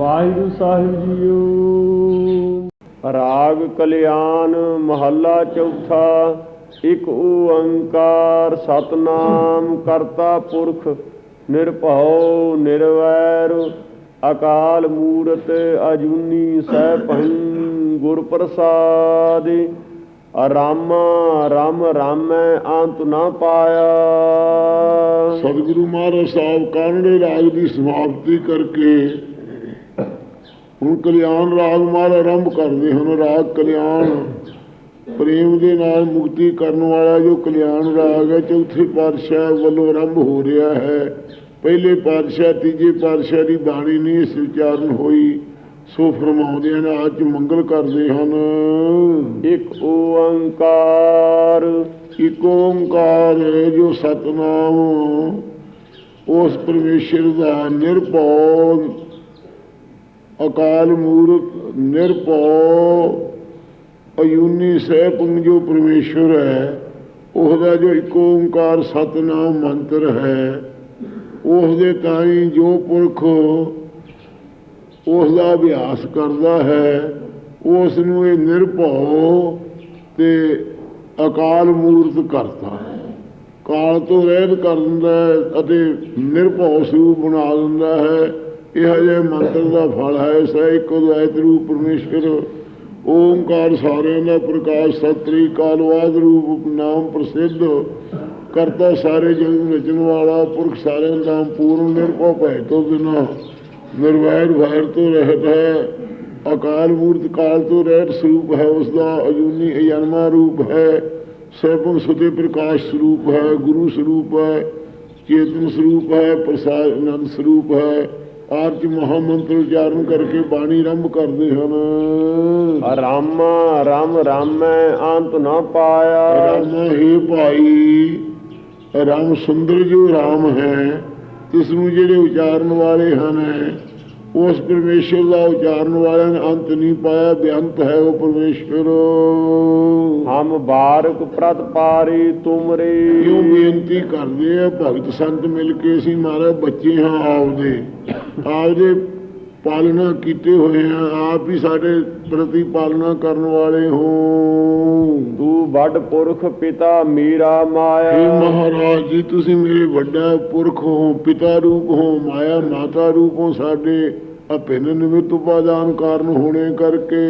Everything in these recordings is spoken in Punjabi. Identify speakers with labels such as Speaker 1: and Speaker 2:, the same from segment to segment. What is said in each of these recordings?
Speaker 1: ਵਾਹਿਗੁਰੂ ਸਾਹਿਬ ਜੀਓ। ਰਾਗ ਕਲਿਆਣ ਮਹੱਲਾ ਚੌਥਾ, ਇੱਕ ਓੰਕਾਰ ਸਤਨਾਮ ਕਰਤਾ ਪੁਰਖ, ਨਿਰਭਉ, ਨਿਰਵੈਰ, ਅਕਾਲ ਮੂਰਤ ਅਜੂਨੀ ਸੈਭੰ ਗੁਰ ਪ੍ਰਸਾਦਿ ਰਾਮ ਰਾਮ ਰਾਮੈ ਅੰਤ ਨਾ ਪਾਇਆ।
Speaker 2: ਸਤਿਗੁਰੂ ਮਹਾਰਾਜ ਸਾਹਿਬ ਕਾਨੜੇ ਰਾਗ ਦੀ ਸਮਾਪਤੀ ਕਰਕੇ ਹੁਣ ਕਲਿਆਣ ਰਾਗ ਮਹਾਰਾਜ ਆਰੰਭ ਕਰਦੇ ਹਨ ਰਾਗ ਕਲਿਆਣ। ਪ੍ਰੇਮ ਦੇ ਨਾਲ ਮੁਕਤੀ ਕਰਨ ਵਾਲਾ ਜੋ ਕਲਿਆਣ ਰਾਗ ਹੈ ਚੌਥੇ ਪਾਤਸ਼ਾਹ ਵੱਲੋਂ ਆਰੰਭ ਹੋ ਰਿਹਾ ਹੈ। ਪਹਿਲੇ ਪਾਤਸ਼ਾਹ ਤੀਜੇ ਪਾਤਸ਼ਾਹ ਦੀ ਬਾਣੀ ਨਹੀਂ ਇਸ ਉਚਾਰਨ ਹੋਈ। ਸੋ ਫਰਮਾਉਂਦੇ ਹਨ ਅੱਜ ਮੰਗਲ ਕਰਦੇ ਹਨ।
Speaker 1: ਇੱਕ ਓੰਕਾਰ।
Speaker 2: ਇਕ ਓੰਕਾਰ ਜੋ ਸਤਨਾਮ ਉਸ ਪਰਮੇਸ਼ਰ ਦਾ ਨਿਰਭਉ ਅਕਾਲ ਮੂਰਤ ਨਿਰਭਉ, ਅਯੂਨੀ ਸਹਿਪੰਗ ਜੋ ਪਰਮੇਸ਼ਰ ਹੈ, ਉਹਦਾ ਜੋ ਇੱਕੋ ਓੰਕਾਰ ਸਤਨਾਮ ਮੰਤਰ ਹੈ ਉਸ ਦੇ ਤਾਈ ਜੋ ਪੁਰਖ ਉਸ ਦਾ ਅਭਿਆਸ ਕਰਦਾ ਹੈ ਉਸ ਨੂੰ ਇਹ ਨਿਰਭਉ ਤੇ ਅਕਾਲ ਮੂਰਤ ਕਰਤਾ ਕਾਲ ਤੋਂ ਰਹਿਤ ਕਰ ਦਿੰਦਾ ਹੈ ਅਤੇ ਨਿਰਭਉ ਸਰੂਪ ਬਣਾ ਦਿੰਦਾ ਹੈ। ਇਹ ਜਿਹੇ ਮੰਤਰ ਦਾ ਫਲ ਹੈ ਸੈ ਇੱਕ ਅਦਵੈਤ ਰੂਪ ਪਰਮੇਸ਼ਰ ਓਮਕਾਰ ਸਾਰਿਆਂ ਦਾ ਪ੍ਰਕਾਸ਼ ਸਤਰੀ ਕਾਲਵਾਦ ਰੂਪ, ਨਾਮ ਪ੍ਰਸਿੱਧ, ਕਰਤਾ ਸਾਰੇ ਜਗ ਨੂੰ ਰਚਣ ਵਾਲਾ ਪੁਰਖ ਸਾਰਿਆਂ ਦਾ ਪੂਰਨ ਨਿਰਭਉ ਭੈ ਤੋਂ ਬਿਨਾ ਨਿਰਵੈਰ ਵੈਰ ਤੋਂ ਰਹਿਤ ਹੈ, ਅਕਾਲ ਮੂਰਤ ਕਾਲ ਤੋਂ ਰਹਿਤ ਸਰੂਪ ਹੈ ਉਸ ਦਾ ਅਜੂਨੀ ਅਜਨਮਾ ਰੂਪ ਹੈ ਸੈਭੰ ਸੁਤੇ ਪ੍ਰਕਾਸ਼ ਸਰੂਪ ਹੈ, ਗੁਰੂ ਸਰੂਪ ਹੈ, ਚੇਤਨ ਸਰੂਪ ਹੈ, ਪ੍ਰਸਾਦ ਆਨੰਦ ਸਰੂਪ ਹੈ ਆਰਚ ਮਹਾਮੰਤਰ ਉਚਾਰਨ ਕਰਕੇ ਬਾਣੀ ਆਰੰਭ ਕਰਦੇ ਹਨ।
Speaker 1: ਰਾਮ ਰਾਮ ਰਾਮੈ ਅੰਤ ਨਾ ਪਾਇਆ।
Speaker 2: ਰਾਮ ਹੈ ਭਾਈ ਰਾਮ ਸੁੰਦਰ ਜੋ ਰਾਮ ਹੈ ਤਿਸ ਨੂੰ ਜਿਹੜੇ ਉਚਾਰਨ ਵਾਲੇ ਹਨ ਉਸ ਪਰਮੇਸ਼ਰ ਦਾ ਉਚਾਰਨ ਵਾਲਿਆਂ ਨੇ ਅੰਤ ਨਹੀਂ ਪਾਇਆ ਬੇਅੰਤ ਹੈ ਉਹ ਪਰਮੇਸ਼ਰ।
Speaker 1: ਹਮ ਬਾਰਕ ਪ੍ਰਤ ਪਾਰੀ ਤੁਮਰੇ।
Speaker 2: ਕਿਉਂ ਬੇਨਤੀ ਕਰਦੇ ਆ? ਭਗਤ ਸੰਤ ਮਿਲ ਕੇ ਅਸੀਂ ਮਹਾਰਾਜ ਬੱਚੇ ਹਾਂ ਆਪਦੇ। ਆਪਦੇ ਪਾਲਣਾ ਕੀਤੇ ਹੋਏ ਆ ਆਪ ਹੀ ਸਾਡੇ ਪ੍ਰਤੀ ਪਾਲਣਾ ਕਰਨ ਵਾਲੇ ਹੋ।
Speaker 1: ਤੂੰ ਵੱਡ ਪੁਰਖ ਪਿਤਾ ਮੀਰਾ ਮਾਇਆ।
Speaker 2: ਮਹਾਰਾਜ ਜੀ ਤੁਸੀਂ ਮੇਰੇ ਵੱਡਾ ਪੁਰਖ ਹੋ ਪਿਤਾ ਰੂਪ ਹੋ ਮਾਇਆ ਮਾਤਾ ਰੂਪ ਹੋ ਸਾਡੇ ਅਭਿੰਨ ਨਿਮਿਤ ਉਪਾਦਾਨ ਕਾਰਨ ਹੋਣੇ ਕਰਕੇ।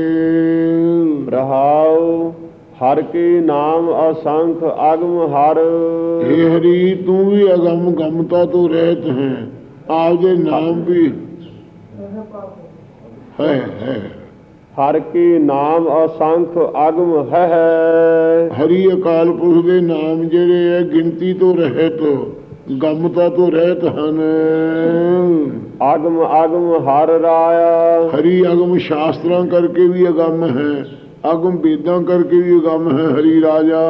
Speaker 1: ਰਹਾਉ ਹਰ ਕੇ ਨਾਮ ਅਸੰਖ ਅਗਮ ਹਰ।
Speaker 2: हे ਹਰੀ ਤੂੰ ਵੀ ਅਗਮ ਗਮਤਾ ਤੋਂ ਰਹਿਤ ਹੈ। ਆਪਦੇ ਨਾਮ ਵੀ ਹੈ ਹੈ।
Speaker 1: ਹਰ ਕੇ ਨਾਮ ਅਸੰਖ ਅਗਮ ਹੈ
Speaker 2: ਹਰੀ ਅਕਾਲ ਪੁਰਖ ਦੇ ਨਾਮ ਜਿਹੜੇ ਹੈ ਗਿਣਤੀ ਤੋਂ ਰਹਿਤ ਗਮਤਾ ਤੋਂ ਰਹਿਤ ਹਨ।
Speaker 1: ਅਗਮ ਅਗਮ ਹਰ ਰਾਇਆ।
Speaker 2: ਹਰੀ ਅਗਮ ਸ਼ਾਸਤਰਾਂ ਕਰਕੇ ਵੀ ਅਗੰਮ ਹੈ। ਅਗਮ ਵੇਦਾਂ ਕਰਕੇ ਵੀ ਅਗੰਮ ਹੈ ਹਰੀ ਰਾਜਾ।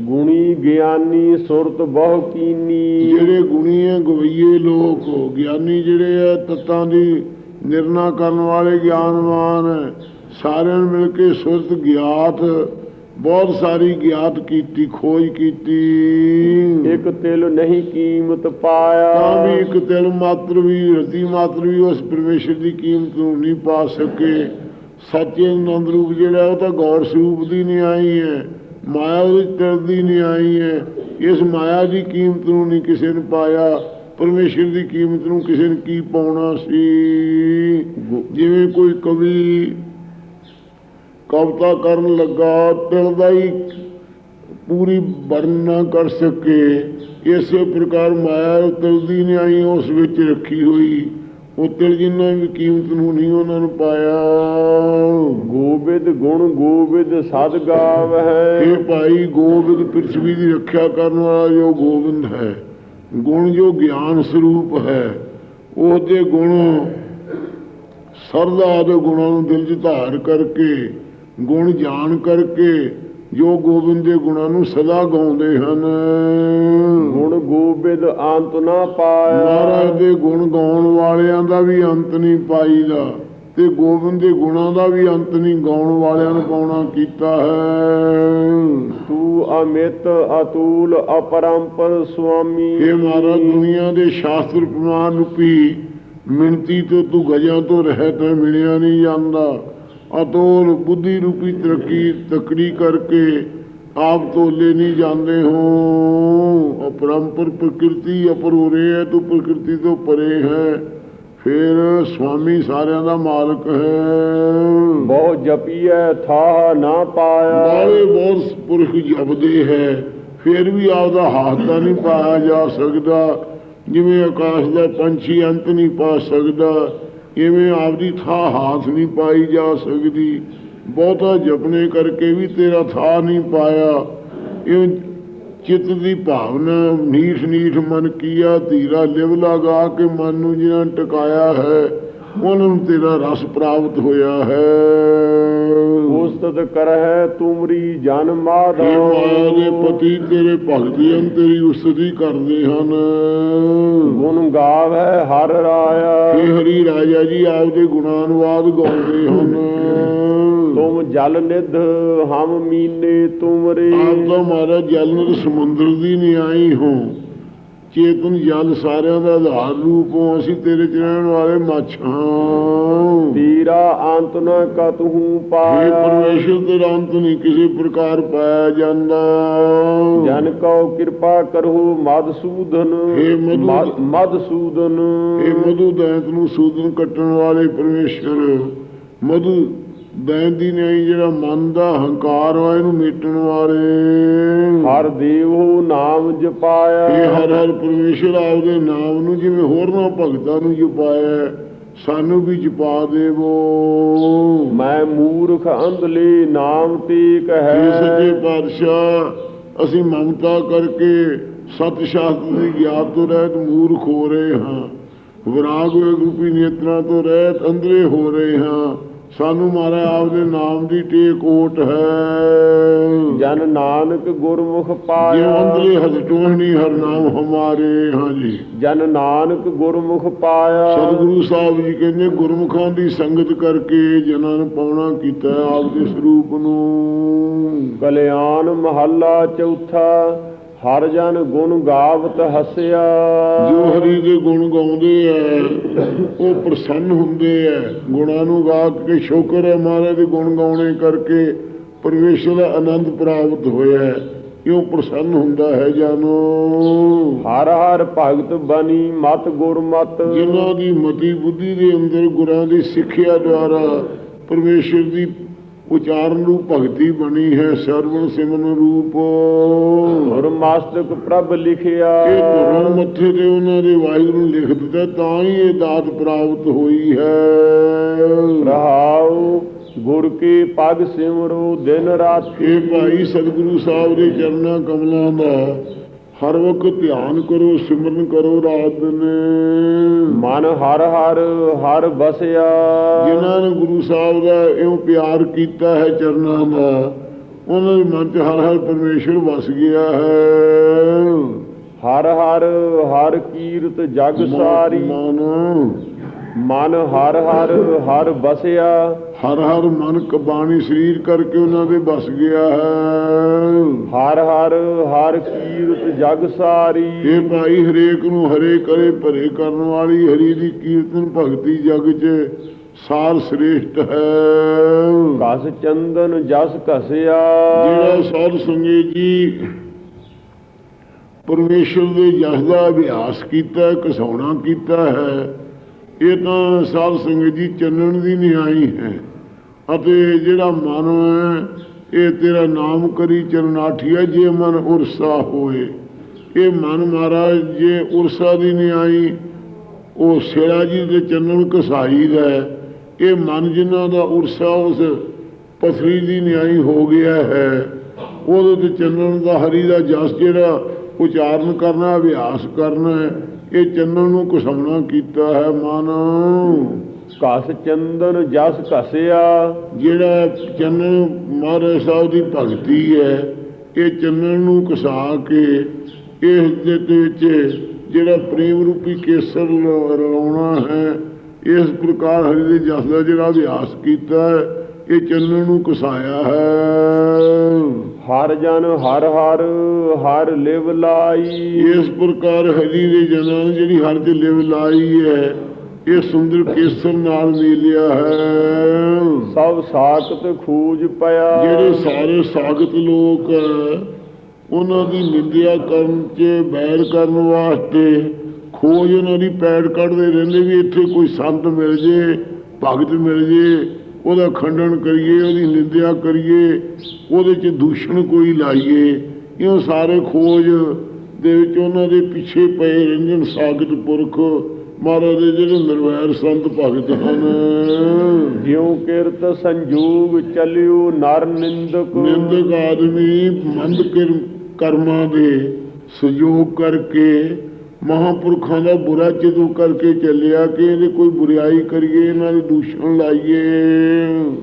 Speaker 1: ਗੁਣੀ ਗਿਆਨੀ ਸੁਰਤ ਬਹੁ ਕੀਨੀ।
Speaker 2: ਜਿਹੜੇ ਗੁਣੀ ਹੈ ਗਵਈਏ ਲੋਕ ਗਿਆਨੀ ਜਿਹੜੇ ਹੈ ਤਤਾਂ ਦੀ ਨਿਰਣਾ ਕਰਨ ਵਾਲੇ ਗਿਆਨਵਾਨ ਸਾਰਿਆਂ ਨੂੰ ਮਿਲ ਕੇ ਸੁਰਤ ਗਿਆਤ ਬਹੁਤ ਸਾਰੀ ਗਿਆਤ ਕੀਤੀ ਖੋਜ ਕੀਤੀ।
Speaker 1: ਇੱਕ ਤਿਲ ਨਹੀਂ ਕੀਮਤ
Speaker 2: ਤਾਂ
Speaker 1: ਪਾਇਆ
Speaker 2: ਵੀ ਇੱਕ ਤਿਲ ਮਾਤਰ ਵੀ ਰਤੀ ਮਾਤਰ ਵੀ ਉਸ ਪਰਮੇਸ਼ਰ ਦੀ ਕੀਮਤ ਨੂੰ ਨਹੀਂ ਪਾ ਸਕੇ। ਸੱਚੇ ਆਨੰਦ ਰੂਪ ਜਿਹੜਾ ਉਹ ਤਾਂ ਗੌਰ ਸਰੂਪ ਦੀ ਨਹੀਂ ਆਈ ਹੈ, ਮਾਇਆ ਉਹਦੀ ਤਿਲ ਦੀ ਨਹੀਂ ਆਈ ਹੈ। ਇਸ ਮਾਇਆ ਦੀ ਕੀਮਤ ਨੂੰ ਨਹੀਂ ਕਿਸੇ ਨੇ ਪਾਇਆ, ਪਰਮੇਸ਼ਰ ਦੀ ਕੀਮਤ ਨੂੰ ਕਿਸੇ ਨੇ ਕੀ ਪਾਉਣਾ ਸੀ? ਜਿਵੇਂ ਕੋਈ ਕਵੀ ਕਵਿਤਾ ਕਰਨ ਲੱਗਾ ਤਿਲ ਦਾ ਹੀ ਪੂਰੀ ਵਰਣਨ ਨਾ ਕਰ ਸਕੇ, ਇਸੇ ਪ੍ਰਕਾਰ ਮਾਇਆ ਤਿਲ ਦੀ ਨਹੀਂ ਆਈ ਉਸ ਵਿੱਚ ਰੱਖੀ ਹੋਈ। ਉਹ ਤਿਲ ਜਿੰਨਾ ਵੀ ਕੀਮਤ ਨੂੰ ਨਹੀਂ ਉਹਨਾਂ ਨੂੰ ਪਾਇਆ।
Speaker 1: ਗੋਬਿੰਦ ਗੁਣ ਗੋਬਿੰਦ ਸਦ ਗਾਵ ਹੈ।
Speaker 2: ਇਹ ਭਾਈ ਗੋਬਿੰਦ ਪ੍ਰਿਥਵੀ ਦੀ ਰੱਖਿਆ ਕਰਨ ਵਾਲਾ ਜੋ ਗੋਬਿੰਦ ਹੈ ਗੁਣ ਜੋ ਗਿਆਨ ਸਰੂਪ ਹੈ ਉਹਦੇ ਗੁਣ ਸਰਦਾ ਦੇ ਗੁਣਾਂ ਨੂੰ ਦਿਲ 'ਚ ਧਾਰ ਕਰਕੇ ਗੁਣ ਜਾਣ ਕਰਕੇ ਜੋ ਗੋਬਿੰਦ ਦੇ ਗੁਣਾਂ ਨੂੰ ਸਦਾ ਗਾਉਂਦੇ ਹਨ।
Speaker 1: ਗੋਬਿੰਦ ਅੰਤ ਨਾ ਪਾਇਆ।
Speaker 2: ਮਹਾਰਾਜ ਦੇ ਗੁਣ ਗਾਉਣ ਵਾਲਿਆਂ ਦਾ ਵੀ ਅੰਤ ਨਹੀਂ ਪਾਈਦਾ ਤੇ ਗੋਬਿੰਦ ਦੇ ਗੁਣਾਂ ਦਾ ਵੀ ਅੰਤ ਨਹੀਂ ਗਾਉਣ ਵਾਲਿਆਂ ਨੂੰ ਪਾਉਣਾ ਕੀਤਾ ਹੈ।
Speaker 1: ਤੂੰ ਅਮਿਤ ਅਤੂਲ ਅਪਰੰਪਰ ਸੁਆਮੀ।
Speaker 2: ਇਹ ਮਹਾਰਾਜ ਦੁਨੀਆ ਦੇ ਸ਼ਾਸਤਰ ਪ੍ਰਮਾਣ ਰੂਪੀ ਮਿੰਤੀ ਤੋਂ ਤੂੰ ਗਜਾਂ ਤੋਂ ਰਹਿਤ ਹੈ ਮਿਲਿਆ ਨਹੀਂ ਜਾਂਦਾ। ਅਤੋਲ ਬੁੱਧੀ ਰੂਪੀ ਤਰੱਕੀ ਤਕੜੀ ਕਰਕੇ ਆਪ ਤੋਲੇ ਨਹੀਂ ਜਾਂਦੇ ਹੋ। ਅਪਰੰਪਰ ਪ੍ਰਕਿਰਤੀ ਅਪਰੂਰੇ ਹੈ ਤੂੰ ਪ੍ਰਕਿਰਤੀ ਤੋਂ ਪਰੇ ਹੈ। ਫਿਰ ਸਵਾਮੀ ਸਾਰਿਆਂ ਦਾ ਮਾਲਕ ਹੈ।
Speaker 1: ਬਹੁ ਜਪੀਐ ਥਾ ਨਾ ਪਾਇਆ
Speaker 2: ਬਾਲੇ ਬਹੁਤ ਪੁਰਖ ਜਪਦੇ ਹੈ। ਫਿਰ ਵੀ ਆਪਦਾ ਹੱਥ ਤਾਂ ਨਹੀਂ ਪਾਇਆ ਜਾ ਸਕਦਾ। ਜਿਵੇਂ ਆਕਾਸ਼ ਦਾ ਪੰਛੀ ਅੰਤ ਨਹੀਂ ਪਾ ਸਕਦਾ ਇਵੇਂ ਆਪਦੀ ਥਾਂ ਹੱਥ ਨਹੀਂ ਪਾਈ ਜਾ ਸਕਦੀ। ਬਹੁਤਾ ਜਪਨੇ ਕਰਕੇ ਵੀ ਤੇਰਾ ਥਾਂ ਨਹੀਂ ਪਾਇਆ। ਇਹ ਚਿੱਤ ਦੀ ਭਾਵਨਾ ਨੀਠ ਨੀਠ ਮਨ ਕੀਆ ਧੀਰਾ ਲਿਵ ਲਗਾ ਕੇ ਮਨ ਨੂੰ ਜਿਹਨਾਂ ਟਿਕਾਇਆ ਹੈ ਉਹਨਾਂ ਨੂੰ ਤੇਰਾ ਰਸ ਪ੍ਰਾਪਤ ਹੋਇਆ ਹੈ।
Speaker 1: ਉਸਤਤ ਕਰਹਿ ਤੁਮਰੀ ਜਨ
Speaker 2: ਇਹ
Speaker 1: ਮਾਧੋ
Speaker 2: ਦੇ ਪਤੀ ਤੇਰੇ ਭਗਤੀ ਹਨ ਤੇਰੀ ਉਸਤਤੀ ਕਰਦੇ ਹਨ।
Speaker 1: ਗੁਣ ਗਾਵੈ ਹਰ ਰਾਇਆ।
Speaker 2: ਇਹ ਹਰੀ ਰਾਜਾ ਜੀ ਆਪਦੇ ਗੁਣਾਨੁਵਾਦ ਗਾਉਂਦੇ ਹਨ।
Speaker 1: ਤੁਮ ਜਲ ਨਿਧ ਹਮ ਮੀਨੇ ਤੁਮਰੇ।
Speaker 2: ਆਪ ਦਾ ਮਾਰਾ ਜਲ ਨਰ ਸਮੁੰਦਰ ਦੀ ਨਿਆਈ ਹੋ। ਚੇਤਨ ਜਲ ਸਾਰਿਆਂ ਦਾ ਆਧਾਰ ਰੂਪ ਹੋ ਅਸੀਂ ਤੇਰੇ ਚ ਰਹਿਣ ਵਾਲੇ ਮੱਛਾਂ
Speaker 1: ਤੀਰਾ ਅੰਤ ਨ ਕਤਹੂ
Speaker 2: ਇਹ
Speaker 1: ਪਾਇਆ
Speaker 2: ਪਰਮੇਸ਼ਰ ਤੇ ਅੰਤ ਨਹੀਂ ਕਿਸੇ ਪ੍ਰਕਾਰ ਪਾਇਆ ਜਾਂਦਾ।
Speaker 1: ਜਨ ਕਉ ਕਿਰਪਾ ਕਰਹੁ ਮਦਸੂਦਨ ਮਦਸੂਦਨ
Speaker 2: ਇਹ ਮਧੂ ਦੈਂਤ ਨੂੰ ਸੂਦਨ ਕੱਟਣ ਵਾਲੇ ਪਰਮੇਸ਼ਰ ਮਧੂ ਦੈਂਤ ਦੀ ਨਹੀਂ ਜਿਹੜਾ ਮਨ ਦਾ ਹੰਕਾਰ ਵਾ ਇਹਨੂੰ ਮੇਟਣ ਵਾਲੇ।
Speaker 1: ਹਰ ਦੇਵੋ ਨਾਮ
Speaker 2: ਇਹ
Speaker 1: ਜਪਾਇਆ
Speaker 2: ਹਰ ਹਰ ਪਰਮੇਸ਼ਰ ਆਪਦੇ ਨਾਮ ਨੂੰ ਜਿਵੇਂ ਹੋਰਨਾਂ ਭਗਤਾਂ ਨੂੰ ਜਪਾਇਆ ਹੈ, ਸਾਨੂੰ ਵੀ ਜਪਾ ਦੇਵੋ।
Speaker 1: ਮੈਂ ਮੂਰਖ ਅੰਧਲੇ ਨਾਮ ਤੇਕ
Speaker 2: ਇਹ ਸੱਚੇ
Speaker 1: ਹੈ
Speaker 2: ਪਾਤਸ਼ਾਹ ਅਸੀਂ ਮਮਤਾ ਕਰਕੇ ਸਤ ਸ਼ਾਸਤਰ ਦੀ ਗਿਆਤ ਤੋਂ ਰਹਿਤ ਮੂਰਖ ਹੋ ਰਹੇ ਹਾਂ। ਵਿਰਾਗ ਰੂਪੀ ਨੇਤਰਾਂ ਤੋਂ ਰਹਿਤ ਅੰਧਲੇ ਹੋ ਰਹੇ ਹਾਂ। ਸਾਨੂੰ ਮਾਰਾ ਆਪਦੇ ਨਾਮ ਦੀ ਟੇਕ ਓਟ ਹੈ।
Speaker 1: ਜਨ ਨਾਨਕ ਗੁਰਮੁਖ
Speaker 2: ਜੇ
Speaker 1: ਪਾਇਆ
Speaker 2: ਅੰਧਲੇ ਹਜਟੋਹਣੀ ਹਰ ਨਾਮ ਹਮਾਰੇ ਹਾਂ ਜੀ।
Speaker 1: ਜਨ ਨਾਨਕ ਗੁਰਮੁਖ ਪਾਇਆ।
Speaker 2: ਸਤਿਗੁਰੂ ਸਾਹਿਬ ਜੀ ਕਹਿੰਦੇ ਗੁਰਮੁਖਾਂ ਦੀ ਸੰਗਤ ਕਰਕੇ ਜਨਾਂ ਨੂੰ ਪਾਉਣਾ ਕੀਤਾ ਹੈ ਆਪਦੇ ਸਰੂਪ ਨੂੰ।
Speaker 1: ਕਲਿਆਣ ਮਹੱਲਾ ਚੌਥਾ। ਹਰ ਜਨ ਗੁਣ ਗਾਵਤ ਹਸਿਆ।
Speaker 2: ਜੋ ਹਰੀ ਦੇ ਗੁਣ ਗਾਉਂਦੇ ਐ ਉਹ ਪ੍ਰਸੰਨ ਹੁੰਦੇ ਐ ਗੁਣਾਂ ਨੂੰ ਗਾ ਕੇ ਸ਼ੁਕਰ ਹੈ ਮਹਾਰਾਜ ਦੇ ਗੁਣ ਗਾਉਣੇ ਕਰਕੇ ਪਰਮੇਸ਼ਰ ਦਾ ਆਨੰਦ ਪ੍ਰਾਪਤ ਹੋਇਆ। ਕਿਉਂ ਪ੍ਰਸੰਨ ਹੁੰਦਾ ਹੈ ਜਾਨੋ?
Speaker 1: ਹਰ ਹਰ ਭਗਤ ਬਣੀ ਮਤ ਗੁਰਮਤ
Speaker 2: ਜਿਨ੍ਹਾਂ ਦੀ ਮਤੀ ਬੁੱਧੀ ਦੇ ਅੰਦਰ ਗੁਰਾਂ ਦੀ ਸਿੱਖਿਆ ਦੁਆਰਾ ਪਰਮੇਸ਼ਰ ਦੀ ਉਚਾਰਨ ਰੂਪ ਭਗਤੀ ਬਣੀ ਹੈ ਸਰਵਣ ਸਿਮਰਨ ਰੂਪ।
Speaker 1: ਗੁਰ ਮਸਤਕ ਪ੍ਰਭ ਲਿਖਿਆ।
Speaker 2: ਇਹ ਧੁਰੋਂ ਮੱਥੇ ਤੇ ਉਹਨਾਂ ਦੇ ਵਾਹਿਗੁਰੂ ਨੂੰ ਲਿਖ ਦਿੱਤਾ ਤਾਂ ਹੀ ਇਹ ਦਾਤ ਪ੍ਰਾਪਤ ਹੋਈ ਹੈ।
Speaker 1: ਰਹਾਉ ਗੁਰ ਕੀ ਪਗ ਸਿਮਰੋ ਦਿਨ ਰਾਤੀ
Speaker 2: ਇਹ ਭਾਈ ਸਤਿਗੁਰੂ ਸਾਹਿਬ ਦੇ ਚਰਨਾਂ ਕਮਲਾਂ ਦਾ ਹਰ ਵਕਤ ਧਿਆਨ ਕਰੋ ਸਿਮਰਨ ਕਰੋ ਰਾਤ ਦਿਨ
Speaker 1: ਮਨ ਹਰ ਹਰ ਹਰ ਬਸਿਆ
Speaker 2: ਜਿਨ੍ਹਾਂ ਨੇ ਗੁਰੂ ਸਾਹਿਬ ਦਾ ਇਉਂ ਪਿਆਰ ਕੀਤਾ ਹੈ ਚਰਨਾਂ ਦਾ ਉਹਨਾਂ ਦੇ ਮਨ 'ਚ ਹਰ ਹਰ ਪਰਮੇਸ਼ਰ ਵਸ ਗਿਆ ਹੈ।
Speaker 1: ਹਰ ਹਰ ਹਰ ਕੀਰਤ ਜਗ ਸਾਰੀ।
Speaker 2: ਮਨ।
Speaker 1: ਮਨ ਹਰ ਹਰ ਹਰ ਬਸਿਆ
Speaker 2: ਹਰ ਹਰ ਮਨ ਕਬਾਣੀ ਸਰੀਰ ਕਰਕੇ ਉਹਨਾਂ ਦੇ ਬਸ ਗਿਆ ਹੈ।
Speaker 1: ਹਰ ਹਰ ਹਰ ਕੀਰਤ ਜਗ ਸਾਰੀ।
Speaker 2: ਇਹ ਭਾਈ ਹਰੇਕ ਨੂੰ ਹਰੇ ਕਰੇ ਭਰੇ ਕਰਨ ਵਾਲੀ ਹਰੀ ਦੀ ਕੀਰਤਨ ਭਗਤੀ ਜਗ 'ਚ ਸਾਰ ਸ੍ਰੇਸ਼ਟ ਹੈ।
Speaker 1: ਕਸ ਚੰਦਨ ਜਸ ਘਸਿਆ
Speaker 2: ਜਿਹੜਾ ਸਾਧ ਸੰਗਤ ਜੀ ਪਰਮੇਸ਼ਰ ਦੇ ਜਸ ਦਾ ਅਭਿਆਸ ਕੀਤਾ ਹੈ, ਘਸਾਉਣਾ ਕੀਤਾ ਹੈ ਇਹ ਤਾਂ ਸਾਧ ਸੰਗਤ ਜੀ ਚੰਨਣ ਦੀ ਨਿਆਈ ਹੈ ਅਤੇ ਜਿਹੜਾ ਮਨ ਹੈ ਇਹ ਤੇਰਾ ਨਾਮ ਕਰੀ ਚਰਨਾਠੀਆ ਜੇ ਮਨ ਉਰਸਾ ਹੋਏ ਇਹ ਮਨ ਮਹਾਰਾਜ ਜੇ ਉਰਸਾ ਦੀ ਨਿਆਈ ਉਹ ਸੇਰਾ ਜੀ ਦੇ ਚੰਨਣ ਘਸਾਈ ਦਾ ਹੈ। ਇਹ ਮਨ ਜਿਨ੍ਹਾਂ ਦਾ ਉਰਸਾ ਉਸ ਪਥਰੀ ਦੀ ਨਿਆਈ ਹੋ ਗਿਆ ਹੈ ਉਹਦੇ ਤੇ ਚੰਨਣ ਦਾ ਹਰੀ ਦਾ ਜਸ ਜਿਹੜਾ ਉਚਾਰਨ ਕਰਨਾ ਅਭਿਆਸ ਕਰਨਾ ਹੈ, ਇਹ ਚੰਨਣ ਨੂੰ ਘਸਾਉਣਾ ਕੀਤਾ ਹੈ ਮਨ।
Speaker 1: ਕਸ ਚੰਦਨ ਜਸ ਘਸਿਆ।
Speaker 2: ਜਿਹੜਾ ਚੰਨਣ ਮਹਾਰਾਜ ਸਾਹਿਬ ਦੀ ਭਗਤੀ ਹੈ ਇਹ ਚੰਨਣ ਨੂੰ ਘਸਾ ਕੇ ਇਸ ਦੇ ਵਿੱਚ ਜਿਹੜਾ ਪ੍ਰੇਮ ਰੂਪੀ ਕੇਸਰ ਲ- ਰਲਾਉਣਾ ਹੈ ਇਸ ਪ੍ਰਕਾਰ ਹਰੀ ਦੇ ਜਸ ਦਾ ਜਿਹੜਾ ਅਭਿਆਸ ਕੀਤਾ ਹੈ ਇਹ ਚੰਨਣ ਨੂੰ ਘਸਾਇਆ ਹੈ।
Speaker 1: ਹਰ ਜਨ ਹਰ ਹਰ ਹਰ ਲਿਵ ਲਾਈ।
Speaker 2: ਇਸ ਪ੍ਰਕਾਰ ਹਰੀ ਦੇ ਜਨਾਂ ਨੇ ਜਿਹੜੀ ਹਰ ਚ ਲਿਵ ਲਾਈ ਹੈ ਇਹ ਸੁੰਦਰ ਕੇਸਰ ਨਾਲ ਨੀਲਿਆ ਹੈ।
Speaker 1: ਸਭ ਸਾਖਤ ਖੂਜ ਪਿਆ।
Speaker 2: ਜਿਹੜੇ ਸਾਰੇ ਸਾਗਤ ਲੋਕ ਉਹਨਾਂ ਦੀ ਨਿੰਦਿਆ ਕਰਨ ਚ ਬੈਰ ਕਰਨ ਵਾਸਤੇ ਖੋਜ ਉਹਨਾਂ ਦੀ ਪੈੜ ਕੱਢਦੇ ਰਹਿੰਦੇ ਵੀ ਇੱਥੇ ਕੋਈ ਸੰਤ ਮਿਲ ਜੇ ਭਗਤ ਮਿਲ ਜੇ ਉਹਦਾ ਖੰਡਨ ਕਰੀਏ ਉਹਦੀ ਨਿੰਦਿਆ ਕਰੀਏ ਉਹਦੇ ਚ ਦੂਸ਼ਣ ਕੋਈ ਲਾਈਏ ਇਹ ਸਾਰੇ ਖੋਜ ਦੇ ਵਿੱਚ ਉਹਨਾਂ ਦੇ ਪਿੱਛੇ ਪਏ ਰਹਿੰਦੇ ਨੇ ਸਾਗਤ ਪੁਰਖ। ਮਹਾਰਾਜ ਦੇ ਜਿਹੜੇ ਨਿਰਵੈਰ ਸੰਤ ਭਗਤ ਹਨ।
Speaker 1: ਜਿਉ ਕਿਰਤ ਸੰਜੂਗ ਚਲਿਓ ਨਰ ਨਿੰਦਕ।
Speaker 2: ਨਿੰਦਕ ਆਦਮੀ ਮੰਦ ਕਿਰ- ਕਰਮਾਂ ਦੇ ਸਹਿਯੋਗ ਕਰਕੇ ਮਹਾਪੁਰਖਾਂ ਦਾ ਬੁਰਾ ਚਿਤੂ ਕਰਕੇ ਚੱਲਿਆ ਕਿ ਇਹਦੇ ਕੋਈ ਬੁਰਾਈ ਕਰੀਏ ਇਹਨਾਂ ਦੇ ਦੂਸ਼ਣ ਲਾਈਏ।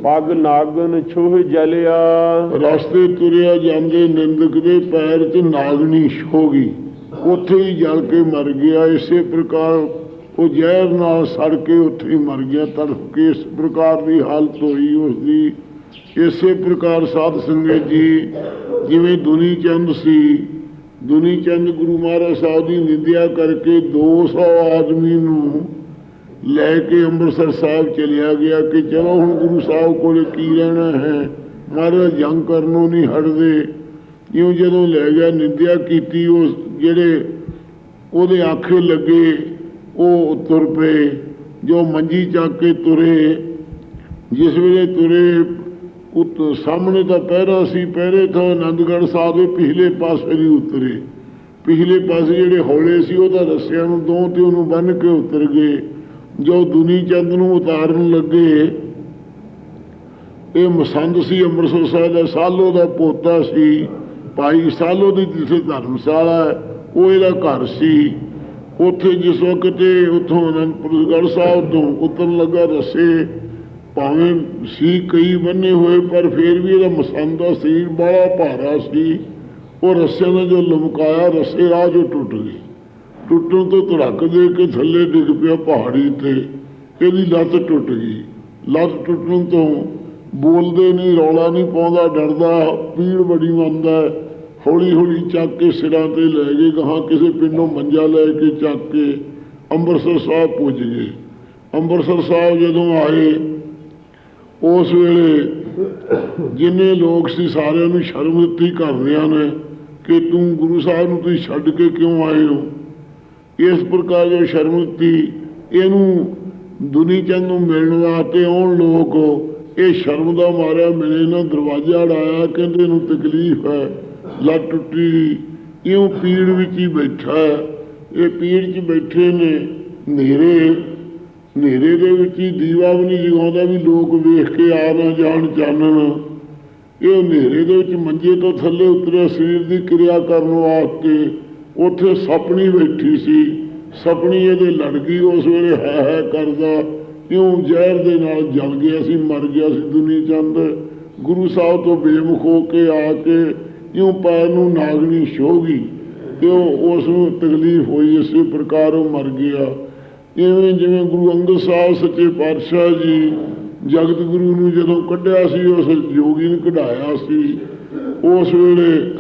Speaker 1: ਪਗ ਨਾਗਨ ਛੁਹ ਜਲਿਆ।
Speaker 2: ਰਸਤੇ ਤੁਰਿਆ ਜਾਂਦੇ ਨਿੰਦਕ ਦੇ ਪੈਰ 'ਚ ਨਾਗਣੀ ਹੋ ਗਈ। ਉੱਥੇ ਹੀ ਜਲ ਕੇ ਮਰ ਗਿਆ। ਇਸੇ ਪ੍ਰਕਾਰ ਉਹ ਜ਼ਹਿਰ ਨਾਲ ਸੜ ਕੇ ਉੱਥੇ ਹੀ ਮਰ ਗਿਆ। ਤੜਫ ਕੇ ਇਸ ਪ੍ਰਕਾਰ ਦੀ ਹਾਲਤ ਹੋਈ ਉਸ ਦੀ ਇਸੇ ਪ੍ਰਕਾਰ ਸਾਧ ਸੰਗਤ ਜੀ ਜਿਵੇਂ ਦੁਨੀ ਚੰਦ ਸੀ ਦੁਨੀ ਚੰਦ ਗੁਰੂ ਮਹਾਰਾਜ ਸਾਹਿਬ ਦੀ ਨਿੰਦਿਆ ਕਰਕੇ 200 ਆਦਮੀ ਨੂੰ ਲੈ ਕੇ ਅੰਮ੍ਰਿਤਸਰ ਸਾਹਿਬ ਚਲਿਆ ਗਿਆ ਕਿ ਚਲੋ ਹੁਣ ਗੁਰੂ ਸਾਹਿਬ ਕੋਲ ਕੀ ਰਹਿਣਾ ਹੈ? ਮਹਾਰਾਜ ਜੰਗ ਕਰਨੋਂ ਨਹੀਂ ਹਟਦੇ। ਕਿਉਂ ਜਦੋਂ ਲੈ ਗਿਆ, ਨਿੰਦਿਆ ਕੀਤੀ, ਉਸ ਜਿਹੜੇ ਉਹਦੇ ਆਖੇ ਲੱਗੇ, ਉਹ ਤੁਰ ਪਏ। ਜੋ ਮੰਜੀ ਚੱਕ ਕੇ ਤੁਰੇ, ਜਿਸ ਵੇਲੇ ਤੁਰੇ ਉਤ ਸਾਹਮਣੇ ਦਾ ਪਹਿਰਾ ਸੀ, ਪਹਿਰੇ ਤੋਂ ਆਨੰਦਗੜ੍ਹ ਸਾਹਿਬ ਦੇ ਪਿਛਲੇ ਪਾਸੇ ਨਹੀਂ ਉਤਰੇ। ਪਿਛਲੇ ਪਾਸੇ ਜਿਹੜੇ ਹੌਲੇ ਸੀ, ਉਹ ਤਾਂ ਨੂੰ ਦੋ ਤੇ ਉਹਨੂੰ ਬੰਨ ਕੇ ਉਤਰ ਗਏ। ਜੋ ਦੁਨੀ ਚੰਦ ਨੂੰ ਉਤਾਰਨ ਲੱਗੇ, ਇਹ ਮਸੰਦ ਸੀ, ਅੰਮ੍ਰਿਤਸਰ ਸਾਹਿਬ ਦਾ ਸਾਲੋ ਦਾ ਪੋਤਾ ਸੀ। ਭਾਈ ਸਾਲੋ ਦੀ ਜਿੱਥੇ ਧਰਮਸ਼ਾਲਾ ਉਹ ਇਹਦਾ ਘਰ ਸੀ। ਉੱਥੇ ਜਿਸ ਵਕਤ ਇਹ ਉੱਥੋਂ ਅਨੰਦਪੁਰਗੜ੍ਹ ਸਾਹਿਬ ਤੋਂ ਉਤਰਨ ਲੱਗਾ, ਰਸੇ ਭਾਵੇਂ ਸੀ ਕਈ ਬੰਨੇ ਹੋਏ, ਪਰ ਫਿਰ ਵੀ ਇਹਦਾ ਮਸੰਦ ਦਾ ਸਰੀਰ ਬੜਾ ਭਾਰਾ ਸੀ। ਉਹ ਰੱਸਿਆਂ ਨੇ ਜੋ ਲਮਕਾਇਆ, ਰੱਸੇ ਰਾਹ ਜੋ ਟੁੱਟ ਗਏ। ਟੁੱਟਣ ਤੋਂ ਧੜਕ ਦੇ ਕੇ ਥੱਲੇ ਡਿੱਗ ਪਿਆ ਪਹਾੜੀ ਤੇ। ਇਹਦੀ ਲੱਤ ਟੁੱਟ ਗਈ। ਲੱਤ ਟੁੱਟਣ ਤੋਂ ਬੋਲਦੇ ਨਹੀਂ, ਰੌਲਾ ਨਹੀਂ ਪਾਉਂਦਾ, ਡਰਦਾ, ਪੀੜ ਬੜੀ ਮੰਨਦਾ ਹੌਲੀ ਹੌਲੀ ਚੱਕ ਕੇ ਸਿਰਾਂ ਤੇ ਲੈ ਗਏ, ਗਾਹਾਂ ਕਿਸੇ ਪਿੰਡੋਂ ਮੰਜਾ ਲੈ ਕੇ ਚੱਕ ਕੇ ਅੰਮ੍ਰਿਤਸਰ ਸਾਹਿਬ ਪੁੱਜ ਗਏ। ਅੰਮ੍ਰਿਤਸਰ ਸਾਹਿਬ ਜਦੋਂ ਆਏ ਉਸ ਵੇਲੇ ਜਿੰਨੇ ਲੋਕ ਸੀ ਸਾਰਿਆਂ ਨੂੰ ਸ਼ਰਮ ਦਿੱਤੀ ਕਰਦਿਆਂ ਨੇ ਕਿ ਤੂੰ ਗੁਰੂ ਸਾਹਿਬ ਨੂੰ ਤੁਸੀਂ ਛੱਡ ਕੇ ਕਿਉਂ ਆਏ ਹੋ ਇਸ ਪ੍ਰਕਾਰ ਜੋ ਸ਼ਰਮ ਦਿੱਤੀ, ਇਹਨੂੰ ਦੁਨੀ ਚੰਦ ਨੂੰ ਮਿਲਣ ਵਾਸਤੇ ਆਉਣ ਲੋਕ ਇਹ ਸ਼ਰਮ ਦਾ ਮਾਰਿਆ ਮਿਲੇ ਨਾ ਦਰਵਾਜ਼ਾ ਅੜਾਇਆ, ਕਹਿੰਦੇ ਇਹਨੂੰ ਤਕਲੀਫ ਹੈ, ਲੱਤ ਟੁੱਟੀ, ਇਉਂ ਪੀੜ ਵਿੱਚ ਹੀ ਬੈਠਾ ਹੈ। ਇਹ ਪੀੜ 'ਚ ਬੈਠੇ ਨੇ ਹਨੇਰੇ ਹਨੇਰੇ ਦੇ ਵਿੱਚ ਹੀ ਦੀਵਾ ਵੀ ਨਹੀਂ ਜਗਾਉਂਦਾ ਵੀ ਲੋਕ ਵੇਖ ਕੇ ਆ ਨਾ ਜਾਣ ਚਾਨਣ। ਇਹ ਹਨੇਰੇ ਦੇ ਵਿੱਚ ਮੰਜੇ ਤੋਂ ਥੱਲੇ ਉਤਰਿਆ ਸਰੀਰ ਦੀ ਕਿਰਿਆ ਕਰਨ ਵਾਸਤੇ ਉੱਥੇ ਸਪਣੀ ਬੈਠੀ ਸੀ। ਸਪਣੀ ਇਹਦੇ ਲੜ ਗਈ ਉਸ ਵੇਲੇ ਹੈ ਹੈ ਕਰਦਾ ਕਿਉਂ ਜ਼ਹਿਰ ਦੇ ਨਾਲ ਜਲ ਗਿਆ ਸੀ, ਮਰ ਗਿਆ ਸੀ ਦੁਨੀਆ ਚੰਦ। ਗੁਰੂ ਸਾਹਿਬ ਤੋਂ ਬੇਮੁਖ ਹੋ ਕੇ ਆ ਕੇ ਇਉਂ ਪੈਰ ਨੂੰ ਨਾਗਣੀ ਛੋ ਗਈ ਤੇ ਉਹ ਉਸ ਨੂੰ ਤਕਲੀਫ ਹੋਈ, ਇਸੇ ਪ੍ਰਕਾਰ ਉਹ ਮਰ ਗਿਆ। ਇਵੇਂ ਜਿਵੇਂ ਗੁਰੂ ਅੰਗਦ ਸਾਹਿਬ ਸੱਚੇ ਪਾਤਸ਼ਾਹ ਜੀ ਜਗਤ ਗੁਰੂ ਨੂੰ ਜਦੋਂ ਕੱਢਿਆ ਸੀ, ਉਸ ਜੋਗੀ ਨੂੰ ਕਢਾਇਆ ਸੀ, ਉਸ ਵੇਲੇ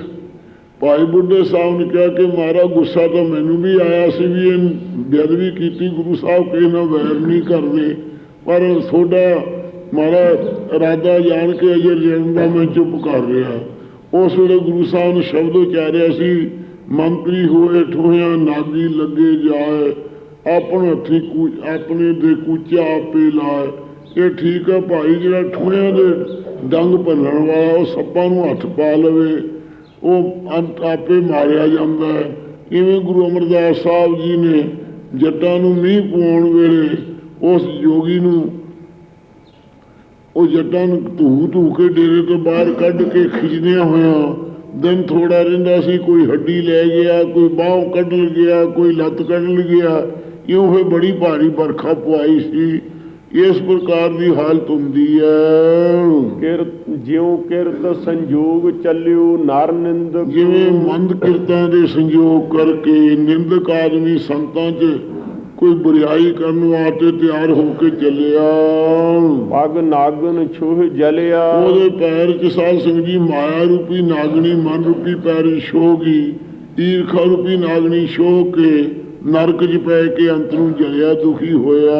Speaker 2: ਭਾਈ ਬੁੱਢੇ ਸਾਹਿਬ ਨੇ ਕਿਹਾ ਕਿ ਮਾਰਾ ਗੁੱਸਾ ਤਾਂ ਮੈਨੂੰ ਵੀ ਆਇਆ ਸੀ ਵੀ ਇਹ ਬੇਅਦਬੀ ਕੀਤੀ ਗੁਰੂ ਸਾਹਿਬ ਕਿਸੇ ਨਾਲ ਵੈਰ ਨਹੀਂ ਕਰਦੇ, ਪਰ ਤੁਹਾਡਾ ਮਾਰਾ ਇਰਾਦਾ ਜਾਣ ਕੇ ਅਜੇ ਲੈਣ ਦਾ ਮੈਂ ਚੁੱਪ ਕਰ ਰਿਹਾ। ਉਸ ਵੇਲੇ ਗੁਰੂ ਸਾਹਿਬ ਨੇ ਸ਼ਬਦ ਉਚਾਰਿਆ ਸੀ, ਮੰਤਰੀ ਹੋਏ, ਠੋਹਿਆ, ਨਾਗੀ ਲੱਗੇ ਜਾਏ ਆਪਣ ਹੱਥੀ ਕੂ ਆਪਣੇ ਦੇ ਕੂਚਾ ਆਪੇ ਲਾਏ ਇਹ ਠੀਕ ਹੈ ਭਾਈ, ਜਿਹੜਾ ਠੂਣਿਆਂ ਦੇ ਡੰਗ ਭੰਨਣ ਵਾਲਾ, ਉਹ ਸੱਪਾਂ ਨੂੰ ਹੱਥ ਪਾ ਲਵੇ। ਉਹ ਆਪੇ ਮਾਰਿਆ ਜਾਂਦਾ ਹੈ। ਇਵੇਂ ਗੁਰੂ ਅਮਰਦਾਸ ਸਾਹਿਬ ਜੀ ਨੇ ਜੱਟਾਂ ਨੂੰ ਮੀਂਹ ਪਵਾਉਣ ਵੇਲੇ ਉਸ ਜੋਗੀ ਨੂੰ ਉਹ ਜੱਟਾਂ ਨੂੰ ਧੂ ਧੂ ਕੇ ਡੇਰੇ ਤੋਂ ਬਾਹਰ ਕੱਢ ਕੇ ਖਿੱਚਦਿਆਂ ਹੋਇਆਂ ਦਿਨ ਥੋੜਾ ਰਹਿੰਦਾ ਸੀ, ਕੋਈ ਹੱਡੀ ਲੈ ਗਿਆ, ਕੋਈ ਬਾਹ ਕੱਢ ਗਿਆ, ਕੋਈ ਲੱਤ ਕੱਢ ਗਿਆ। ਇਉਂ ਹੋਏ ਬੜੀ ਭਾਰੀ ਵਰਖਾ ਪਵਾਈ ਸੀ। ਇਸ ਪ੍ਰਕਾਰ ਦੀ ਹਾਲਤ ਹੁੰਦੀ ਹੈ।
Speaker 1: ਕਿਰਤ ਜਿਉ ਕਿਰਤ ਸੰਜੋਗ ਚੱਲਿਓ ਨਰ ਨਿੰਦਕ
Speaker 2: ਜਿਵੇਂ ਮੰਦ ਕਿਰਤਾਂ ਦੇ ਸੰਯੋਗ ਕਰਕੇ ਨਿੰਦਕ ਆਦਮੀ ਸੰਤਾਂ 'ਚ ਕੋਈ ਬੁਰਾਈ ਕਰਨ ਵਾਸਤੇ ਤਿਆਰ ਹੋ ਕੇ ਚੱਲਿਆ।
Speaker 1: ਪਗ ਨਾਗਨ ਛੁਹ ਜਲਿਆ।
Speaker 2: ਉਹਦੇ ਪੈਰ 'ਚ ਸਾਧ ਸਿੰਘ ਜੀ ਮਾਇਆ ਰੂਪੀ ਨਾਗਣੀ ਮਨ ਰੂਪੀ ਪੈਰ ਛੋ ਗਈ ਈਰਖਾ ਰੂਪੀ ਨਾਗਣੀ ਛੋ ਕੇ ਨਰਕ 'ਚ ਪੈ ਕੇ ਅੰਤ ਨੂੰ ਜਲਿਆ ਦੁਖੀ ਹੋਇਆ।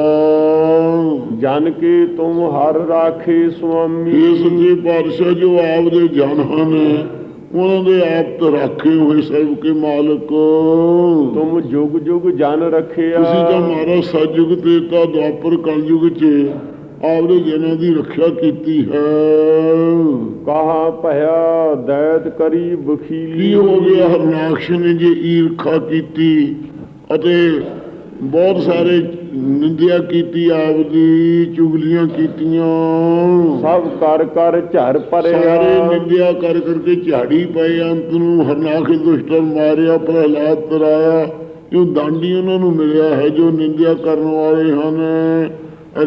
Speaker 1: ਜਨ ਕੇ ਤੁਮ ਹਰ ਰਾਖੇ ਸੁਆਮੀ।
Speaker 2: ਇਹ ਸੱਚੇ ਪਾਤਸ਼ਾਹ ਜੋ ਆਪ ਦੇ ਜਨ ਹਨ ਉਹਨਾਂ ਦੇ ਆਪ ਤਾਂ ਰਾਖੇ ਹੋਏ ਸਭ ਕੇ ਮਾਲਕ।
Speaker 1: ਤੁਮ ਜੁਗ ਜੁਗ ਜਨ ਰਖਿਆ।
Speaker 2: ਤੁਸੀਂ ਤਾਂ ਮਹਾਰਾਜ ਸਤਜੁਗ ਤੇ ਤਾਂ ਦੁਆਪਰ ਕਲਯੁਗ 'ਚ ਆਪ ਦੇ ਜਨਾਂ ਦੀ ਰੱਖਿਆ ਕੀਤੀ ਹੈ।
Speaker 1: ਕਹਾ ਭਇਆ ਦੈਤ ਕਰੀ ਬਖੀਲੀ।
Speaker 2: ਕੀ ਹੋ ਗਿਆ ਹਰਨਾਕਸ਼ ਨੇ ਜੇ ਈਰਖਾ ਕੀਤੀ? ਅਤੇ ਬਹੁਤ ਸਾਰੇ ਨਿੰਦਿਆ ਕੀਤੀ ਆਪ ਦੀ ਚੁਗਲੀਆਂ ਕੀਤੀਆਂ।
Speaker 1: ਸਭ ਕਰ ਕਰ ਝਰ
Speaker 2: ਸਾਰੇ
Speaker 1: ਪਰਿਆ
Speaker 2: ਨਿੰਦਿਆ ਕਰ ਕਰਕੇ ਝਾੜੀ ਪਏ ਅੰਤ ਨੂੰ ਹਰਨਾਕਸ਼ ਦੁਸ਼ਟਰ ਮਾਰਿਆ ਪ੍ਰਹਲਾਦ ਤਰਾਇਆ। ਜੋ ਦਾੰਡੀ ਉਹਨਾਂ ਨੂੰ ਮਿਲਿਆ ਹੈ ਜੋ ਨਿੰਦਿਆ ਕਰਨ ਵਾਲੇ ਹਨ।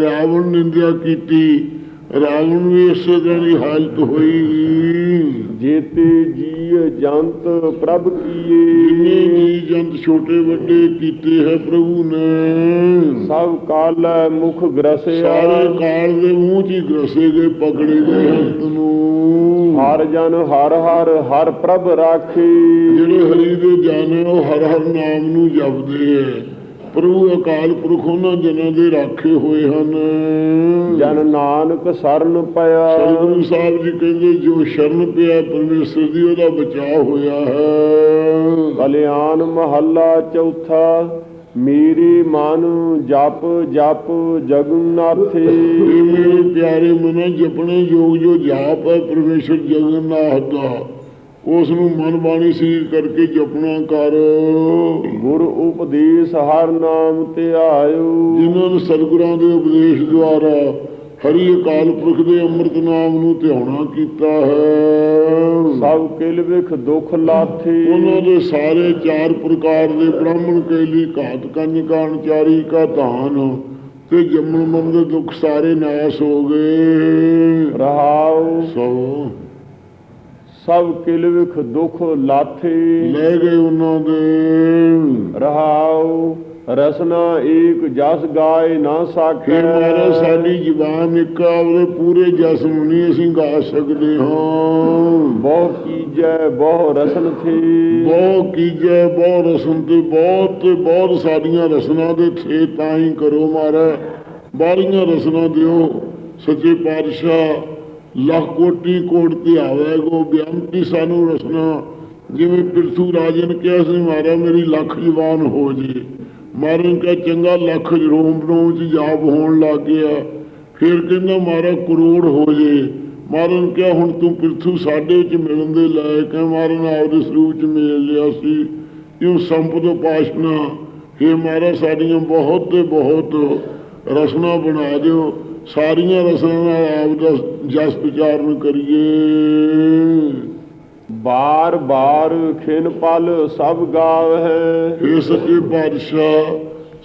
Speaker 2: ਰਾਵਣ ਨਿੰਦਿਆ ਕੀਤੀ। ਰਾਵਣ ਵੀ ਇਸੇ ਤਰ੍ਹਾਂ ਦੀ ਹਾਲਤ ਹੋਈ।
Speaker 1: ਜੇਤੇ ਜੀ ਜੰਤ ਪ੍ਰਭ ਕੀਏ।
Speaker 2: ਜੀ ਜੰਤ ਛੋਟੇ ਵੱਡੇ ਕੀਤੇ ਹੈ ਪ੍ਰਭੂ ਨੇ।
Speaker 1: ਸਭ ਕਾਲ ਮੁਖ ਗ੍ਰਸਿਆ।
Speaker 2: ਸਾਰੇ ਕਾਲ ਦੇ ਮੂੰਹ 'ਚ ਹੀ ਗਰਸੇ ਗਏ ਪਕੜੇ ਗਏ ਹੰਤ ਨੂੰ।
Speaker 1: ਹਰ ਜਨ ਹਰ ਹਰ ਹਰ ਪ੍ਰਭ ਰਾਖੇ।
Speaker 2: ਜਿਹੜੇ ਹਰੀ ਦੇ ਜਨ ਉਹ ਹਰ ਹਰ ਨਾਮ ਨੂੰ ਜਪਦੇ ਹੈ ਪ੍ਰਭੂ ਅਕਾਲ ਪੁਰਖ ਉਹਨਾਂ ਜਨਾਂ ਦੇ ਰਾਖੇ ਹੋਏ ਹਨ।
Speaker 1: ਜਨ ਨਾਨਕ ਸਰਨ ਪਿਆ।
Speaker 2: ਸਤਿਗੁਰੂ ਸਾਹਿਬ ਜੀ ਕਹਿੰਦੇ ਜੋ ਸ਼ਰਨ ਪਿਆ ਪਰਮੇਸ਼ਰ ਦੀ ਉਹਦਾ ਬਚਾਅ ਹੋਇਆ ਹੈ।
Speaker 1: ਕਲਿਆਣ ਮਹੱਲਾ ਚੌਥਾ ਮੇਰੀ ਮਨ ਜਪ ਜਪ ਜਗਨਨਾਥੇ।
Speaker 2: ਮੇਰੇ ਪਿਆਰੇ ਮਨ ਜਪਣੇ ਯੋਗ ਜੋ ਜਾਪ ਹੈ ਪਰਮੇਸ਼ਰ ਜਗਨਨਾਥ ਦਾ। ਉਸ ਨੂੰ ਮਨ ਬਾਣੀ ਸਰੀਰ ਕਰਕੇ ਜਪਣਾ ਕਰ।
Speaker 1: ਗੁਰ ਉਪਦੇਸ਼ ਹਰ ਨਾਮ ਧਿਆਇਓ
Speaker 2: ਜਿਨ੍ਹਾਂ ਨੇ ਸਤਿਗੁਰਾਂ ਦੇ ਉਪਦੇਸ਼ ਦੁਆਰਾ ਹਰੀ ਅਕਾਲ ਪੁਰਖ ਦੇ ਅੰਮ੍ਰਿਤ ਨਾਮ ਨੂੰ ਧਿਆਉਣਾ ਕੀਤਾ ਹੈ।
Speaker 1: ਸਭ ਕਿਲ ਵਿਖ ਦੁਖ ਲਾਥੇ।
Speaker 2: ਉਹਨਾਂ ਦੇ ਸਾਰੇ ਚਾਰ ਪ੍ਰਕਾਰ ਦੇ ਬ੍ਰਾਹਮਣ ਕੇਲੀ ਘਾਤ ਕੰਨ ਕਾਣਚਾਰੀ ਕਾ ਧਾਨ ਤੇ ਜੰਮਣ ਮਨ ਦੇ ਦੁੱਖ ਸਾਰੇ ਨਾਸ ਹੋ ਗਏ।
Speaker 1: ਰਹਾਉ
Speaker 2: ਸੋ
Speaker 1: ਸਭ ਕਿਲ ਵਿਖ ਦੁਖ ਲਾਥੇ।
Speaker 2: ਲੈ ਗਏ ਉਹਨਾਂ ਦੇ।
Speaker 1: ਰਹਾਉ ਰਸਨਾ ਏਕ ਜਸ ਗਾਏ ਨਾ ਸਾਖੈ।
Speaker 2: ਮਾਰਾ ਸਾਡੀ ਜ਼ਬਾਨ ਇੱਕ ਉਹਦੇ ਪੂਰੇ ਜਸ ਨੂੰ ਨਹੀਂ ਅਸੀਂ ਗਾ ਸਕਦੇ ਹਾਂ।
Speaker 1: ਬਹੁ ਕੀਜੈ ਬਹੁ ਰਸਨ ਥੇ।
Speaker 2: ਬਹੁਤ ਕੀਜੈ ਬਹੁਤ ਰਸਨ ਤੇ ਬਹੁਤ ਤੇ ਬਹੁਤ ਸਾਡੀਆਂ ਰਸਨਾ ਦੇ ਥੇ ਤਾਂ ਹੀ ਕਰੋ ਮਾਰਾ ਬਾਰੀਆਂ ਰਸਨਾ ਦਿਓ ਸੱਚੇ ਪਾਤਸ਼ਾਹ। ਲੱਖ ਕੋਟੀ ਕੋਟ ਤੇ ਆਵੇਗੋ ਬਿਆੰਤੀ ਸਾਨੂੰ ਰਸਨਾ। ਜਿਵੇਂ ਪਿਰਥੂ ਰਾਜੇ ਨੇ ਕਿਹਾ ਸੀ ਮਾਰਾ ਮੇਰੀ ਲੱਖ ਜਵਾਨ ਹੋ ਜੇ। ਮਾਰਨ ਕਾ ਚੰਗਾ, ਲੱਖ ਰੋਮ ਰੋਮ ਚ ਜਾਪ ਹੋਣ ਲੱਗ ਗਿਆ। ਫਿਰ ਕਹਿੰਦਾ ਮਾਰਾ ਕਰੋੜ ਹੋ ਜੇ। ਮਾਰਨ ਕਿਹਾ, ਹੁਣ ਤੂੰ ਪਿਰਥੂ ਸਾਡੇ ਵਿੱਚ ਮਿਲਣ ਦੇ ਲਾਇਕ ਹੈ। ਮਾਰਨ ਆਪਦੇ ਸਰੂਪ ਚ ਮਿਲ ਲਿਆ ਸੀ। ਇਹ ਸੰਪਦ ਪਾਸ਼ਨਾ ਇਹ ਮਾਰਾ ਸਾਡੀਆਂ ਬਹੁਤ ਤੇ ਬਹੁਤ ਰਸਨਾ ਬਣਾ ਦਿਓ। ਸਾਰੀਆਂ ਰਸਨਾ ਨਾਲ ਆਪ ਦਾ ਜਸ ਵਿਚਾਰਨ ਕਰੀਏ।
Speaker 1: ਬਾਰ ਬਾਰ ਖਿਨ ਪਲ ਸਭ ਗਾਵਹਿ।
Speaker 2: ਇਹ ਸੱਚੇ ਪਾਤਸ਼ਾਹ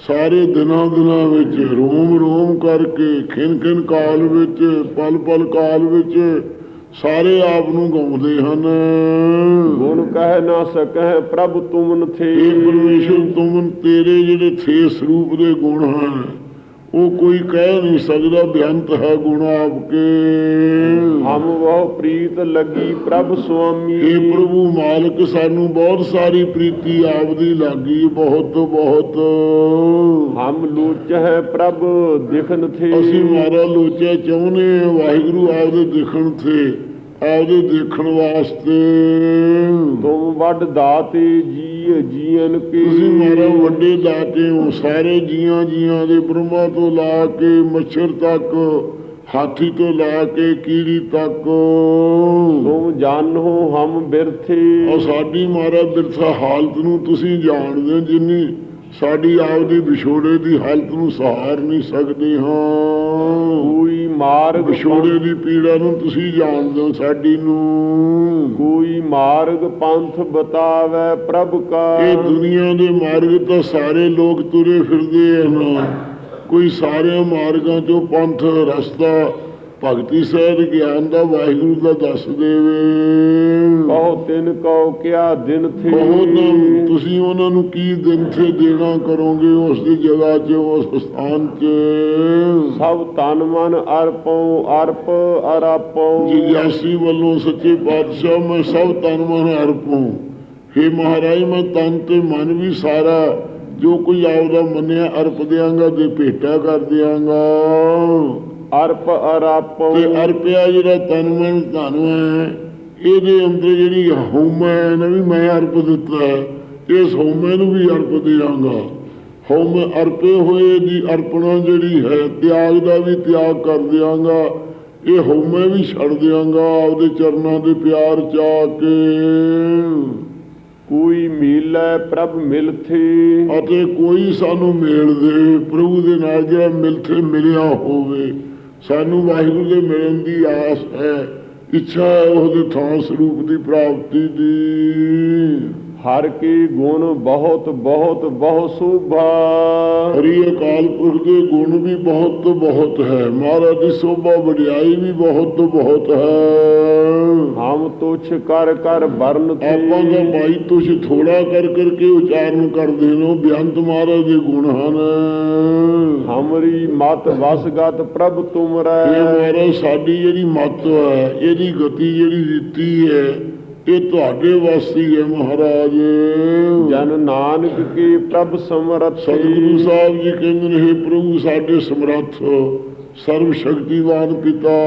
Speaker 2: ਸਾਰੇ ਦਿਨਾਂ ਦਿਨਾਂ ਵਿੱਚ ਰੋਮ ਰੋਮ ਕਰਕੇ ਖਿਨ ਖਿਨ ਕਾਲ ਵਿੱਚ ਪਲ ਪਲ ਕਾਲ ਵਿੱਚ ਸਾਰੇ ਆਪ ਨੂੰ ਗਾਉਂਦੇ ਹਨ।
Speaker 1: ਗੁਣ ਕਹਿ ਨਾ ਸਕਹਿ ਪ੍ਰਭ ਤੁਮਨ ਥੇ।
Speaker 2: ਇਹ ਪਰਮੇਸ਼ਰ ਤੁਮ ਤੇਰੇ ਜਿਹੜੇ ਥੇ ਸਰੂਪ ਦੇ ਗੁਣ ਹਨ ਉਹ ਕੋਈ ਕਹਿ ਨਹੀਂ ਸਕਦਾ ਬੇਅੰਤ ਹੈ ਗੁਣ ਆਪਕੇ
Speaker 1: ਹਮ ਬਹੁ ਪ੍ਰੀਤ ਲੱਗੀ ਪ੍ਰਭ ਸੁਆਮੀ।
Speaker 2: ਇਹ ਪ੍ਰਭੂ ਮਾਲਕ ਸਾਨੂੰ ਬਹੁਤ ਸਾਰੀ ਪ੍ਰੀਤੀ ਆਪ ਦੀ ਲੱਗੀ ਬਹੁਤ ਬਹੁਤ।
Speaker 1: ਹਮ ਲੂਚਹਿ ਪ੍ਰਭ ਦਿਖਨ ਥੇ।
Speaker 2: ਅਸੀਂ ਮਾਰਾ ਲੋਚਿਆ ਚਾਹੁੰਦੇ ਹਾਂ ਵਾਹਿਗੁਰੂ ਆਪਦੇ ਦੇਖਣ ਤੇ ਆਪਦੇ ਦੇਖਣ ਵਾਸਤੇ।
Speaker 1: ਤੁਮ ਵੱਡ ਦਾਤੇ ਜੀ ਜੀਵਨ ਕੀ।
Speaker 2: ਤੁਸੀਂ ਮਾਰਾ ਵੱਡੇ ਦਾਤੇ ਹੋ ਸਾਰੇ ਜੀਆਂ ਜੀਆਂ ਦੇ ਬ੍ਰਹਮਾ ਤੋਂ ਲਾ ਕੇ ਮੱਛਰ ਤੱਕ ਹਾਥੀ ਤੋਂ ਲਾ ਕੇ ਕੀੜੀ ਤੱਕ।
Speaker 1: ਤੁਮ ਜਾਣੋ ਹਮ ਬਿਰਥੇ।
Speaker 2: ਔਰ ਸਾਡੀ ਮਾਰਾ ਬਿਰਥਾ ਹਾਲਤ ਨੂੰ ਤੁਸੀਂ ਜਾਣਦੇ ਜਿੰਨੀ ਸਾਡੀ ਆਪਦੀ ਵਿਛੋੜੇ ਦੀ ਹਾਲਤ ਨੂੰ ਸਹਾਰ ਨਹੀਂ ਸਕਦੇ ਹਾਂ।
Speaker 1: ਕੋਈ ਮਾਰਗ
Speaker 2: ਵਿਛੋੜੇ ਦੀ ਪੀੜਾ ਨੂੰ ਤੁਸੀਂ ਜਾਣਦੇ ਹੋ ਸਾਡੀ ਨੂੰ।
Speaker 1: ਕੋਈ ਮਾਰਗ ਪੰਥ ਬਤਾਵੇ ਪ੍ਰਭ ਕਾ।
Speaker 2: ਇਹ ਦੁਨੀਆ ਦੇ ਮਾਰਗ ਤਾਂ ਸਾਰੇ ਲੋਕ ਤੁਰੇ ਫਿਰਦੇ ਹਨ। ਕੋਈ ਸਾਰੇ ਮਾਰਗਾਂ ਚੋਂ ਪੰਥ ਰਸਤਾ ਭਗਤੀ ਸਹਿਤ ਗਿਆਨ ਦਾ ਵਾਹਿਗੁਰੂ ਦਾ ਦੱਸ ਦੇਵੇ।
Speaker 1: ਕਹੋ ਤਿਨ ਕਉ ਕਿਆ ਦਿਨ ਥੇ।
Speaker 2: ਬਹੁਤ ਤੁਸੀਂ ਉਹਨਾਂ ਨੂੰ ਕੀ ਦਿਨ ਤੇ ਦੇਣਾ ਕਰੋਗੇ ਉਸ ਦੀ ਜਗ੍ਹਾ 'ਚ ਉਸ ਸਥਾਨ 'ਚ
Speaker 1: ਸਭ ਤਨ ਮਨ ਅਰਪਉ ਅਰਪ ਅਰਾਪਉ।
Speaker 2: ਜਿਗਿਆਸੀ ਵੱਲੋਂ ਸੱਚੇ ਪਾਤਸ਼ਾਹ ਮੈਂ ਸਭ ਤਨ ਮਨ ਅਰਪੂੰ हे ਮਹਾਰਾਜ ਮੈਂ ਤਨ ਤੇ ਮਨ ਵੀ ਸਾਰਾ ਜੋ ਕੋਈ ਆਪਦਾ ਮੰਨਿਆ ਅਰਪ ਦਿਆਂਗਾ ਤੇ ਭੇਟਾ ਕਰ ਦਿਆਂਗਾ।
Speaker 1: ਅਰਪ ਅਰਾਪਉ
Speaker 2: ਤੇ ਅਰਪਿਆ ਜਿਹੜਾ ਤਨ ਮਨ ਧਨ ਹੈ ਇਹਦੇ ਅੰਦਰ ਜਿਹੜੀ ਹਉਮੈ ਨਾ ਵੀ ਮੈਂ ਅਰਪ ਦਿੱਤਾ ਹੈ, ਇਸ ਹਉਮੈ ਨੂੰ ਵੀ ਅਰਪ ਦਿਆਂਗਾ ਹਉਮੈ ਅਰਪੇ ਹੋਏ ਦੀ ਅਰਪਣਾ ਜਿਹੜੀ ਹੈ ਤਿਆਗ ਦਾ ਵੀ ਤਿਆਗ ਕਰ ਦਿਆਂਗਾ ਇਹ ਹਉਮੈ ਵੀ ਛੱਡ ਦਿਆਂਗਾ ਆਪਦੇ ਚਰਨਾਂ ਦੇ ਪਿਆਰ ਚਾ ਕੇ।
Speaker 1: ਕੋਈ ਮਿਲੈ ਪ੍ਰਭ ਮਿਲਥੀ।
Speaker 2: ਅਤੇ ਕੋਈ ਸਾਨੂੰ ਮੇਲ ਦੇ ਪ੍ਰਭੂ ਦੇ ਨਾਲ ਜਿਹੜਾ ਮਿਲਥੇ ਮਿਲਿਆ ਹੋਵੇ। ਸਾਨੂੰ ਵਾਹਿਗੁਰੂ ਦੇ ਮਿਲਣ ਦੀ ਆਸ ਹੈ, ਇੱਛਾ ਹੈ ਉਹਦੇ ਥਾਂ ਸਰੂਪ ਦੀ ਪ੍ਰਾਪਤੀ ਦੀ।
Speaker 1: ਹਰ ਕੀ ਗੁਣ ਬਹੁਤ ਬਹੁਤ ਬਹੁ ਸੋਭਾ।
Speaker 2: ਹਰੀ ਅਕਾਲ ਪੁਰਖ ਦੇ ਗੁਣ ਵੀ ਬਹੁਤ ਤੋਂ ਬਹੁਤ ਹੈ। ਮਹਾਰਾਜ ਦੀ ਸੋਭਾ ਵਡਿਆਈ ਵੀ ਬਹੁਤ ਤੋਂ ਬਹੁਤ ਹੈ।
Speaker 1: ਹਮ ਤੁਛ ਕਰ ਕਰ ਬਰਨ
Speaker 2: ਆਪਾਂ ਦਾ ਭਾਈ ਤੁਸੀਂ ਥੋੜਾ ਕਰ ਕਰਕੇ ਉਚਾਰਨ ਕਰਦੇ ਨੇ। ਬਿਆੰਤ ਮਹਾਰਾਜ ਦੇ ਗੁਣ ਹਨ।
Speaker 1: ਹਮਰੀ ਮਤ ਵਸਗਤ ਪ੍ਰਭ
Speaker 2: ਇਹ
Speaker 1: ਤੁਮਰੈ
Speaker 2: ਮਹਾਰਾਜ ਸਾਡੀ ਜਿਹੜੀ ਮੱਤ ਹੈ ਇਹਦੀ ਗਤੀ ਜਿਹੜੀ ਦਿੱਤੀ ਹੈ ਇਹ ਤੁਹਾਡੇ ਵਾਸਤੇ ਹੀ ਮਹਾਰਾਜ।
Speaker 1: ਜਨ ਨਾਨਕ ਕੀ ਪ੍ਰਭ ਸਮਰਥ
Speaker 2: ਸਤਿਗੁਰੂ ਸਾਹਿਬ ਜੀ ਕਹਿੰਦੇ ਨੇ "ਹੇ ਪ੍ਰਭੂ ਸਾਡੇ ਸਮਰੱਥ ਸਰਵ ਸ਼ਕਤੀਵਾਨ ਪਿਤਾ।